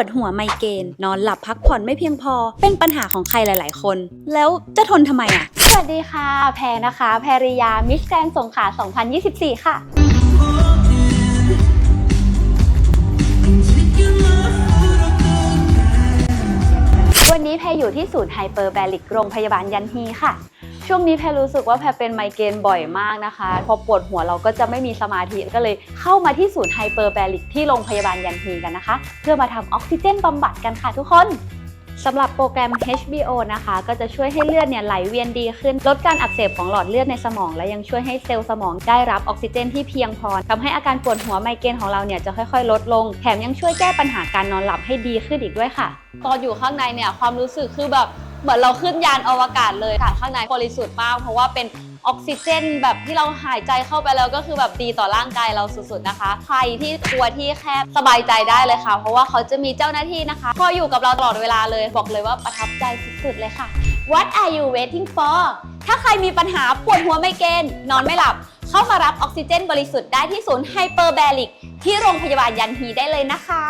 วดหัวไมเกรนนอนหลับพักผ่อนไม่เพียงพอ เป็นปัญหาของใครหลาย ๆ คน แล้วจะทนทำไมอะ สวัสดีค่ะ แพรนะคะ แพรริยา มิสแกรนสงขลา2024 ค่ะ วันนี้แพรอยู่ที่ศูนย์ไฮเปอร์แบริกโรงพยาบาลยันฮีค่ะ ช่วงนี้แพรรู้สึกว่าแพรเป็นไมเกรนบ่อยมากนะคะ พอปวดหัวเราก็จะไม่มีสมาธิก็เลยเข้ามาที่ศูนย์ไฮเปอร์แบริกที่โรงพยาบาลยันฮีกันนะคะ เพื่อมาทำออกซิเจนบำบัดกันค่ะทุกคนสำหรับโปรแกรม HBO นะคะ ก็จะช่วยให้เลือดเนี่ยไหลเวียนดีขึ้น ลดการอักเสบของหลอดเลือดในสมอง และยังช่วยให้เซลล์สมองได้รับออกซิเจนที่เพียงพอทำให้อาการปวดหัวไมเกรนของเราเนี่ยจะค่อยๆ ลดลง แถมยังช่วยแก้ปัญหาการนอนหลับให้ดีขึ้นอีกด้วยค่ะ ตอนอยู่ข้างในเนี่ยความรู้สึกคือแบบ เหมือนเราขึ้นยานอวกาศเลยค่ะข้างในบริสุทธิ์มาก เพราะว่าเป็นออกซิเจน แบบที่เราหายใจเข้าไปแล้วก็คือแบบดีต่อร่างกายเราสุดๆนะคะ ใครที่กลัวที่แคบสบายใจได้เลยค่ะ เพราะว่าเขาจะมีเจ้าหน้าที่นะคะคอยอยู่กับเราตลอดเวลาเลยบอกเลยว่าประทับใจสุดๆเลยค่ะ What are you waiting for ถ้าใครมีปัญหาปวดหัวไมเกรนนอนไม่หลับ เข้ามารับออกซิเจนบริสุทธิ์ได้ที่ศูนย์ไฮเปอร์แบริกที่โรงพยาบาลยันฮีได้เลยนะคะ